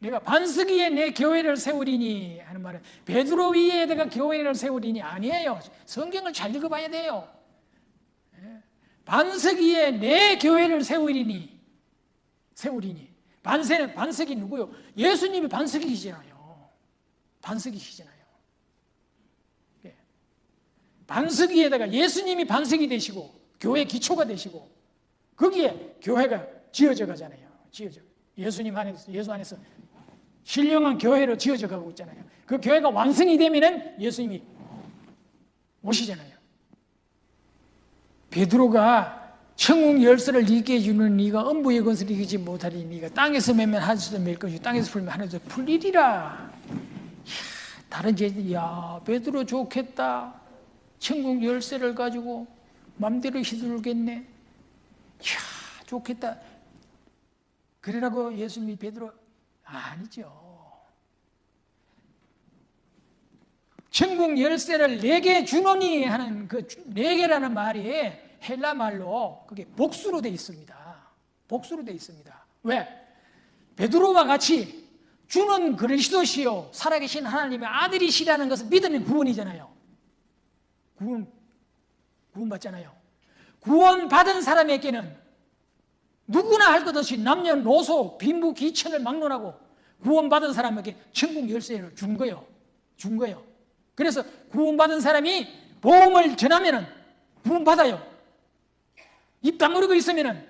내가 반석 위에 내 교회를 세우리니 하는 말은 베드로 위에 내가 교회를 세우리니 아니에요. 성경을 잘 읽어봐야 돼요. 예. 반석 위에 내 교회를 세우리니 세우리니 반세는 반석이 누구요? 예수님이 반석이시잖아요. 반석이시잖아요. 예. 반석 위에다가 예수님이 반석이 되시고 교회 기초가 되시고 거기에 교회가 지어져 가잖아요. 지어져. 예수님 안에서 예수 안에서 신령한 교회로 지어져 가고 있잖아요. 그 교회가 완성이 되면은 예수님이 오시잖아요. 베드로가 천국 열쇠를 네게 주는 네가 음부의 권세를 이기지 못하리 네가 땅에서 매면 하늘에서 맬 것이고 땅에서 풀면 하늘에서 풀리리라. 이야, 다른 제자들이 야 베드로 좋겠다. 천국 열쇠를 가지고 맘대로 휘둘겠네. 이야 좋겠다. 그러라고 예수님이 베드로 아니죠. 천국 열쇠를 내게 주노니 하는 그 네 개라는 말이 헬라 말로 그게 복수로 돼 있습니다. 복수로 돼 있습니다. 왜? 베드로와 같이 주는 그리스도시요 살아계신 하나님의 아들이시라는 것을 믿으면 구원이잖아요. 구원 구원 받잖아요. 구원 받은 사람에게는 누구나 할 것 없이 남녀노소 빈부 귀천을 막론하고 구원받은 사람에게 천국 열쇠를 준 거예요. 준 거예요. 그래서 구원받은 사람이 복음을 전하면은 구원받아요. 입 다물고 있으면은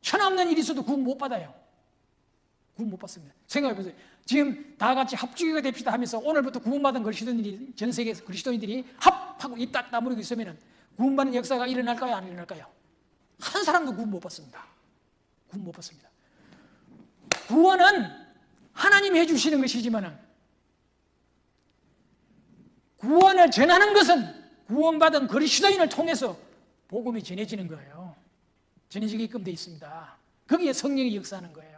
천하 없는 일이 있어도 구원 못 받아요. 구원 못 받습니다. 생각해 보세요. 지금 다 같이 합주기가 됩시다 하면서 오늘부터 구원받은 그리스도인들이 전 세계에서 그리스도인들이 합하고 입딱 다물고 있으면은 구원받는 역사가 일어날까요? 안 일어날까요? 한 사람도 구원 못 받습니다. 구원 못 받습니다. 구원은 하나님이 해주시는 것이지만은 구원을 전하는 것은 구원받은 그리스도인을 통해서 복음이 전해지는 거예요. 전해지게끔 돼 있습니다. 거기에 성령이 역사하는 거예요.